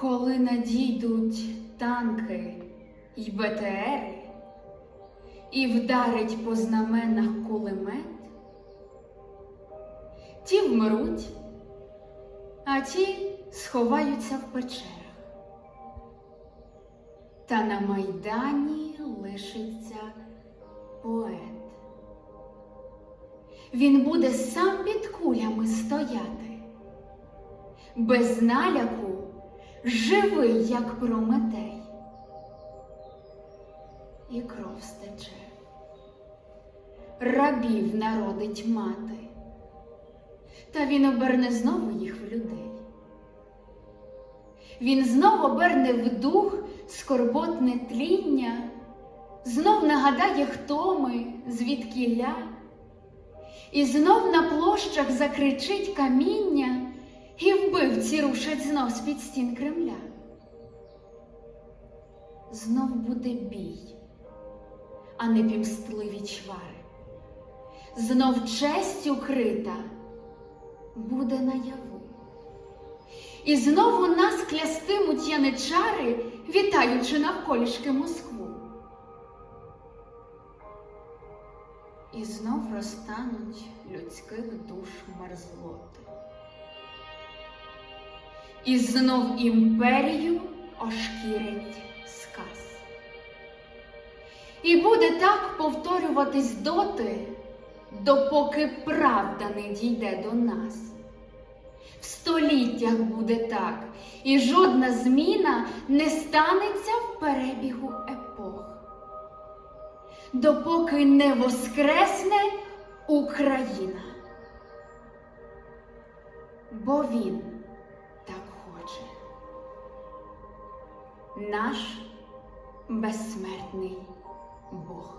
Коли надійдуть танки й БТРи, і вдарить по знаменах кулемет, ті вмруть, а ті сховаються в печерах. Та на майдані лишиться поет. Він буде сам під кулями стояти, без наляку, живий, як Прометей, і кров стече, рабів народить мати, та він оберне знову їх в людей. Він знов оберне в дух скорботне тління, знов нагадає, хто ми, звідкіля, і знов на площах закричить каміння, і вбивці рушать знов з-під стін Кремля. Знов буде бій, а не пімстливі чвари. Знов честь укрита буде наяву. І знову нас клястимуть яничари, вітаючи навколішки Москву. І знов розтануть людських душ мерзлоти. І знов імперію ошкірить сказ. І буде так повторюватись доти, допоки правда не дійде до нас. В століттях буде так, і жодна зміна не станеться в перебігу епох, допоки не воскресне Україна. Бо він Наш безсмертний Бог.